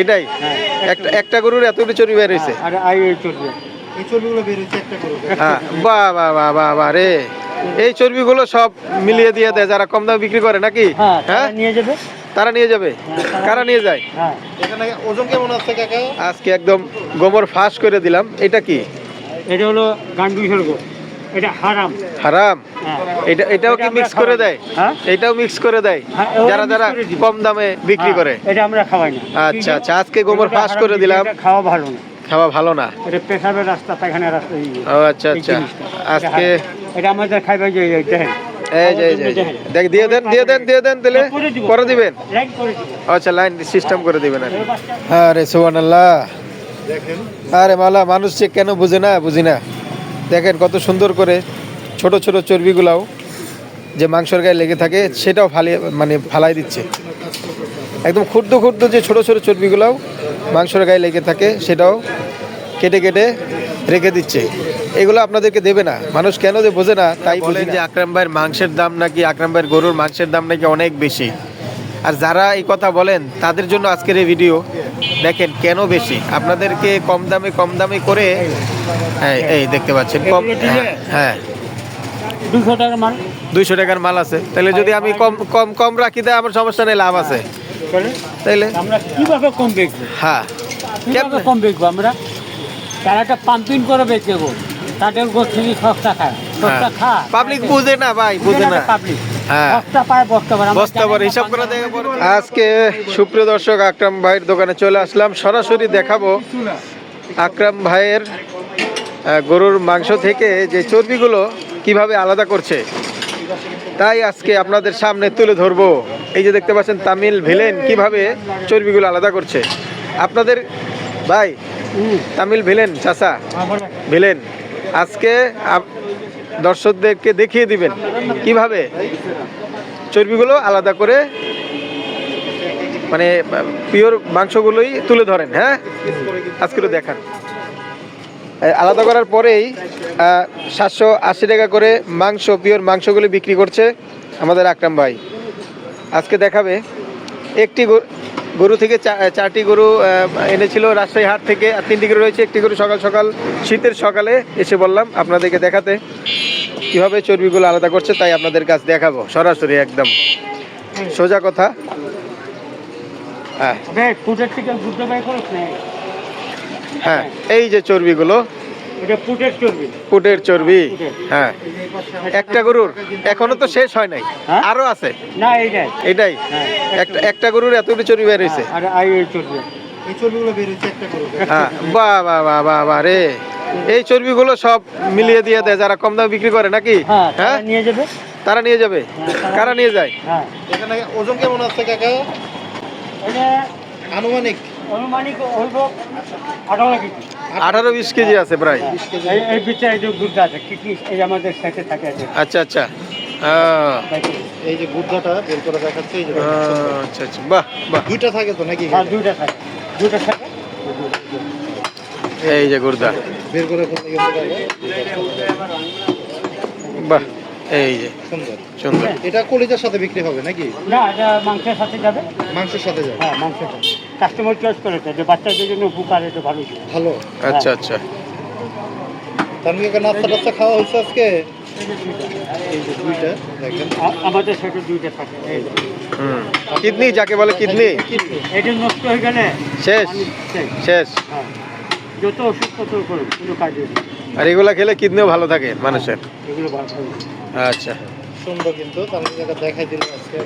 এটাই? একটা একটা গরুর এতগুলি চর্বি বের হয়েছে আর আই এই চলবে এই চর্বিগুলো বের হচ্ছে একটা করে হ্যাঁ। বাহ বাহ বাহ বাহ বাহ রে। এই চর্বিগুলো সব মিলিয়ে দিয়ে দেয় যারা কম দামে বিক্রি করে নাকি? হ্যাঁ হ্যাঁ? তারা নিয়ে যাবে? তারা নিয়ে যাবে কারা নিয়ে যায়? হ্যাঁ। এখানে ওজন কেমন আছে কাকা? আজকে একদম গোবর ফাঁস করে দিলাম। এটা কি? এটা হলো গান্ডু স্বর্গ এটা হারাম। হারাম? এটা এটাও কি মিক্স করে দেয়? হ্যাঁ? এটাও মিক্স করে দেয়? হ্যাঁ, যারা যারা কম দামে বিক্রি হ্যাঁ, করে? এটা আমরা খাওয়াই না। আচ্ছা, আচ্ছা, আজকে গোবর ফাঁস করে দিলাম। খাওয়া ভালো না। খাওয়া ভালো না? এটা পেশাবের রাস্তা পায়খানা রাস্তা ও আচ্ছা আচ্ছা। আজকে এটা আমাদের খাইবে যে দেখেন। এই যে এই যে, দেখ দিয়ে দেন দিয়ে দেন দিয়ে দেন তাহলে। করে দিবেন? আচ্ছা লাইন সিস্টেম করে দিবেন আর আরে সুবহানাল্লাহ। দেখেন। আরে মালা মানুষ যে কেন বুঝে না বুঝি না। দেখেন কত সুন্দর করে ছোট ছোট চর্বিগুলাও যে মাংসের গায়ে লেগে থাকে সেটাও ফালিয়ে মানে ফালাই দিচ্ছে। একদম ক্ষুদ্র ক্ষুদ্র যে ছোট ছোট চর্বিগুলাও মাংসের গায়ে লেগে থাকে সেটাও কেটে কেটে রেখে দিচ্ছে। এগুলো আপনাদেরকে দেবে না। মানুষ কেন যে বোঝে না তাই বলেন যে আকরাম ভাইয়ের মাংসের দাম নাকি আকরাম ভাইয়ের গরুর মাংসের দাম নাকি অনেক বেশি। আর যারা এই কথা বলেন তাদের জন্য আজকের এই ভিডিও দেখেন কেন বেশি? আপনাদেরকে কম দামে কম দামে করে এই এই দেখতে পাচ্ছেন কম হ্যাঁ দুশো টাকার মাল। দুইশো টাকার মাল আছে। তাহলে যদি আমি কম কম কম রাখি দেয় আমার সমস্যা নেই লাভ আছে। তাইলে? আমরা কীভাবে কম বেচবো? হ্যাঁ। কীভাবে কম বেচবো আমরা? তারা একটা পাম্পিং করে বেচে গো। তাদের সস্তা খায় সস্তা খা পাবলিক বুঝে না ভাই বুঝে না পাবলিক। হ্যাঁ। আজকে সুপ্রিয় দর্শক আকরাম ভাইয়ের দোকানে চলে আসলাম। সরাসরি দেখাবো আকরাম ভাইয়ের গরুর মাংস থেকে যে চর্বিগুলো কীভাবে আলাদা করছে। তাই আজকে আপনাদের সামনে তুলে ধরবো। এই যে দেখতে পাচ্ছেন তামিল ভিলেন কীভাবে চর্বিগুলো আলাদা করছে। আপনাদের ভাই তামিল ভিলেন চাচা ভিলেন। আজকে দর্শকদেরকে দেখিয়ে দিবেন কীভাবে চর্বিগুলো আলাদা করে মানে পিওর মাংসগুলোই তুলে ধরেন হ্যাঁ? আজকে একটু দেখান। আলাদা করার পরেই সাতশো আশি টাকা করে মাংস, পিওর মাংসগুলি বিক্রি করছে আমাদের আকরাম ভাই। আজকে দেখাবে একটি গরু- থেকে চারটি গরু এনেছিল রাজশাহী হাট থেকে আর তিনটি গরু রয়েছে। একটি গরু সকাল সকাল শীতের সকালে এসে বললাম আপনাদেরকে দেখাতে। কীভাবে চর্বিগুলো আলাদা করছে তাই আপনাদের কাছে দেখাবো সরাসরি একদম। সোজা কথা। হ্যাঁ। হ্যাঁ এই যে চর্বিগুলো এটা ফুটের চর্বি। পুটের চর্বি? হ্যাঁ। একটা গরুর এখনও তো শেষ হয় নাই। হ্যাঁ? আরও আছে? না এইটাই। এটাই হ্যাঁ। একটা একটা গরুর এতগুলি চর্বি বের হয়েছে আর আই এই চর্বি। এই চর্বিগুলো বের হচ্ছে একটা করে হ্যাঁ। বাহ বাহ বাহ বাহ বাহ রে। এই চর্বিগুলো সব মিলিয়ে দিয়ে দেয় যারা কম দামে বিক্রি করে নাকি? হ্যাঁ হ্যাঁ? তারা নিয়ে যাবে। তারা নিয়ে যাবে? কারা নিয়ে যায়? হ্যাঁ। এখানে ওজন কেমন আছে কাকা? আনুমানিক? অনুমানিক হইব আঠারো কেজি। আঠারো বিশ কেজি আছে প্রায়? এই এই বিচে এই যে দুধ আছে কি কি এই আমাদের সাথে থাকে আছে। আচ্ছা আচ্ছা। এই যে গুদ্দাটা বের করে দেখাচ্ছে এই যে আচ্ছা আচ্ছা। বাহ বাহ। দুইটা থাকে তো নাকি আর দুইটা থাকে। দুইটা থাকে। এই যে গুর্দা বের করে বাহ এই যে। সুন্দর। সুন্দর। এটা কলিজার সাথে বিক্রি হবে নাকি? না এটা মাংসের সাথে যাবে। মাংসের সাথে যাবে। হ্যাঁ মাংসের সাথে। কাস্টমার চয়েস করেছে যে বাচ্চাদের জন্য উপকার এটা ভালো ভালো। আচ্ছা আচ্ছা। তার মানে নাস্তা টাস্তা খাওয়া হয়েছে আজকে? এই যে দুইটা। দেখেন। আ- আমাদের সাথে দুইটা থাকে কিডনি যাকে বলে কিডনি। এটা নষ্ট হয়ে গেলে শেষ। শেষ। হ্যাঁ। যত ওষুধ তত করুন কোনো কাজে আর এগুলা খেলে কিডনিও ভালো থাকে মানুষের। এগুলো ভালো ভালো। আচ্ছা। সুন্দর কিন্তু জায়গা দেখাই দিল আজকে।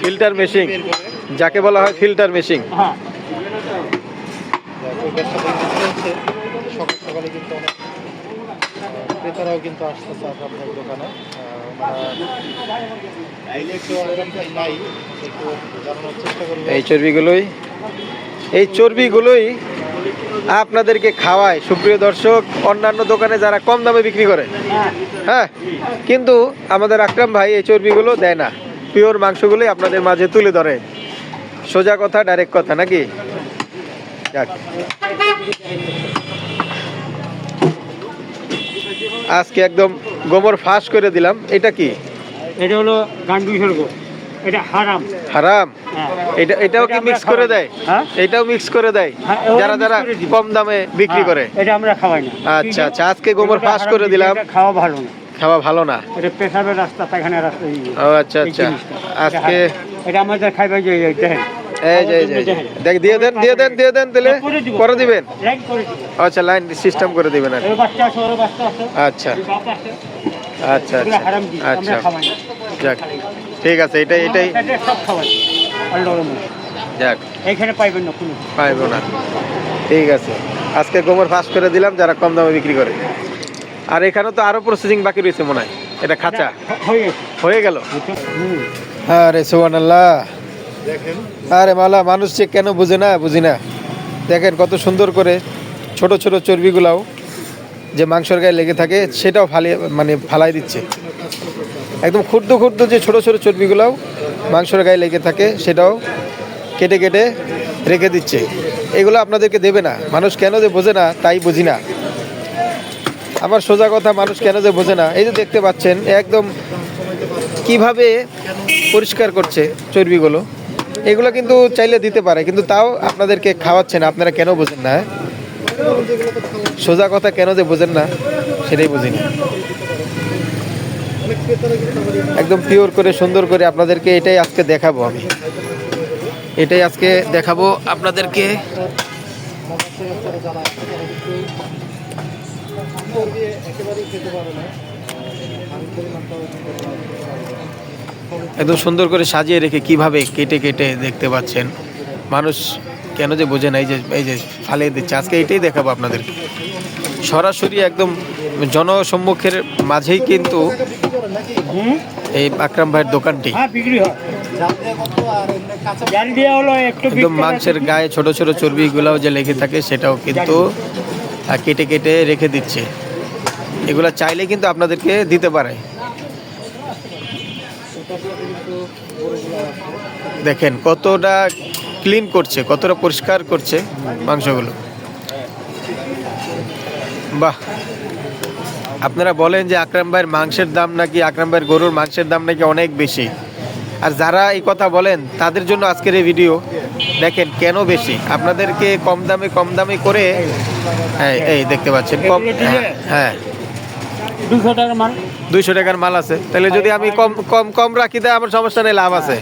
Filter machine. যাকে বলা হয় ফিল্টার মেশিন। হ্যাঁ। সকাল সকালে কিন্তু অনেক ক্রেতারাও কিন্তু আসতেছে আপনার দোকানে। এই চর্বিগুলোই এই চর্বিগুলোই আপনাদেরকে খাওয়ায়। সুপ্রিয় দর্শক অন্যান্য দোকানে যারা কম দামে বিক্রি করে। হ্যাঁ হ্যাঁ কিন্তু আমাদের আকরাম ভাই এই চর্বিগুলো দেয় না। পিওর মাংসগুলোই আপনাদের মাঝে তুলে ধরে। সোজা কথা ডাইরেক্ট কথা নাকি? যাক। আজকে একদম গোবর ফাঁস করে দিলাম। এটা কি? এটা হলো গান্ডু স্বর্গ এটা হারাম। হারাম? হ্যাঁ। এটা এটাও কি মিক্স করে দেয়? হ্যাঁ? এটাও মিক্স করে দেয়? হ্যাঁ, যারা যারা কম দামে বিক্রি হ্যাঁ, করে? এটা আমরা খাওয়াই না। আচ্ছা আচ্ছা আজকে গোবর ফাঁস করে দিলাম। খাওয়া ভালো না। খাওয়া ভালো না। এটা পেশাবের রাস্তা পায়খানা রাস্তা ও আচ্ছা আচ্ছা। আজকে এটা আমাদের খাইবে যে দেখেন এই যে এই যে, দেখ দিয়ে দেন দিয়ে দেন দিয়ে দেন তাহলে করে দিবেন। আচ্ছা লাইন সিস্টেম করে দিবেন আর ওর বাচ্চা আছে ওর বাচ্চা আছে। আচ্ছা। আচ্ছা আচ্ছা আচ্ছা। যাক ঠিক আছে এটাই এটাই। যাক। পাইবেন না কোনো। পাইবো না। ঠিক আছে। আজকে গোবর ফাঁস করে দিলাম যারা কম দামে বিক্রি করে। আর এখানে তো আরও প্রসেসিং বাকি রয়েছে মনে হয়। এটা খাঁচা। হয়ে গেছে। হয়ে গেল? হুম। আরে মালা, মানুষ যে কেন বুঝে না, বুঝি না। দেখেন কত সুন্দর করে ছোট ছোট চর্বিগুলাও যে মাংসের গায়ে লেগে থাকে, সেটাও ফালিয়ে মানে ফালাই দিচ্ছে। একদম ক্ষুদ্র ক্ষুদ্র যে ছোট ছোট চর্বিগুলাও মাংসের গায়ে লেগে থাকে, সেটাও কেটে কেটে রেখে দিচ্ছে। এগুলো আপনাদেরকে দেবে না। মানুষ কেন যে বোঝে না, তাই বুঝি না। আমার সোজা কথা, মানুষ কেন যে বোঝে না। এই যে দেখতে পাচ্ছেন, একদম কীভাবে পরিষ্কার করছে চর্বিগুলো। এগুলো কিন্তু চাইলে দিতে পারে, কিন্তু তাও আপনাদেরকে খাওয়াচ্ছে না আপনারা কেন বোঝেন না হ্যাঁ? সোজা কথা কেন যে বোঝেন না, সেটাই বুঝি না একদম পিওর করে, সুন্দর করে আপনাদেরকে এটাই আজকে দেখাবো আমি। এটাই আজকে দেখাবো আপনাদেরকে। একেবারেই খেতে পারে না একদম সুন্দর করে সাজিয়ে রেখে কীভাবে কেটে কেটে দেখতে পাচ্ছেন? মানুষ কেন যে বোঝে না এই যে এই যে ফালিয়ে দিচ্ছে। আজকে এটাই দেখাবো আপনাদেরকে। সরাসরি একদম জনসম্মুখের মাঝেই কিন্তু এই আকরাম ভাইয়ের দোকানটি। হ্যাঁ একদম মাংসের গায়ে ছোট ছোট চর্বিগুলাও যে লেগে থাকে সেটাও কিন্তু কেটে কেটে রেখে দিচ্ছে। এগুলো চাইলে কিন্তু আপনাদেরকে দিতে পারে। দেখেন কতটা ক্লিন করছে কতটা পরিষ্কার করছে মাংসগুলো। বাহ! আপনারা বলেন যে আকরাম ভাইয়ের মাংসের দাম নাকি আকরাম ভাইয়ের গরুর মাংসের দাম নাকি অনেক বেশি। আর যারা এই কথা বলেন তাদের জন্য আজকের এই ভিডিও দেখেন কেন বেশি? আপনাদেরকে কম দামে কম দামে করে হ্যাঁ এই দেখতে পাচ্ছেন কম হ্যাঁ, হ্যাঁ। দুশো টাকা মাল। দুইশো টাকার মাল আছে। তাহলে যদি আমি কম কম কম রাখি আমার সমস্যা নেই লাভ আছে।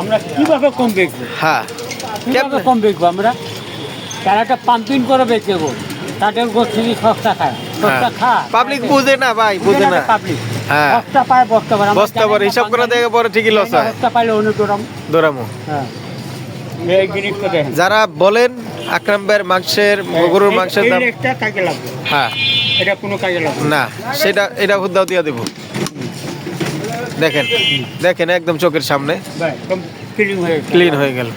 আমরা কীভাবে কম বেচবো? হ্যাঁ। কীভাবে কম বেচবো আমরা? তারা একটা পাম্পিং করে বেচে গো। তাদের গোষ্ঠী সস্তা খায়। সস্তা খা পাবলিক বুঝে না ভাই বুঝে না পাবলিক। হ্যাঁ। বস্তা পায় বস্তা পায়। বস্তা জানি হিসাব করে দেখে পরে ঠিকই লস হয়। বস্তা পাইলে অন্য তোরাম দৌড়ামো হ্যাঁ। এই জিনিসটা দেখেন। যারা বলেন আকরাম ভাইয়ের মাংসের গরুর মাংসের দাম হ্যাঁ। এটা কোনো কাজে লাগবে না। সেটা এটা হুদ্দাও দিয়ে দেবো দেখেন দেখেন একদম চোখের সামনে। ক্লিন হয়ে গেল